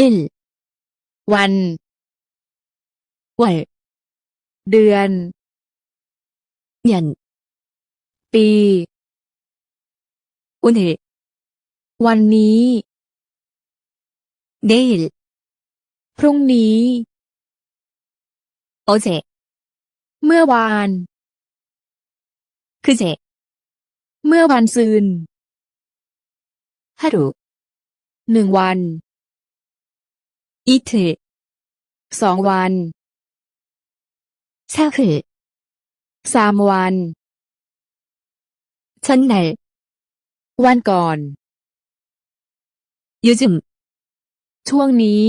일, วัน 월, เดือน 년, ปี 오늘, วันนี้ 내일, พรุ่งนี้ 어제, เมื่อวาน 그제, เมื่อวันซืน 하루, หนึ่งวัน 이틀, สองวัน 사흘, สามวัน 전날, วันก่อน 요즘, ช่วงนี้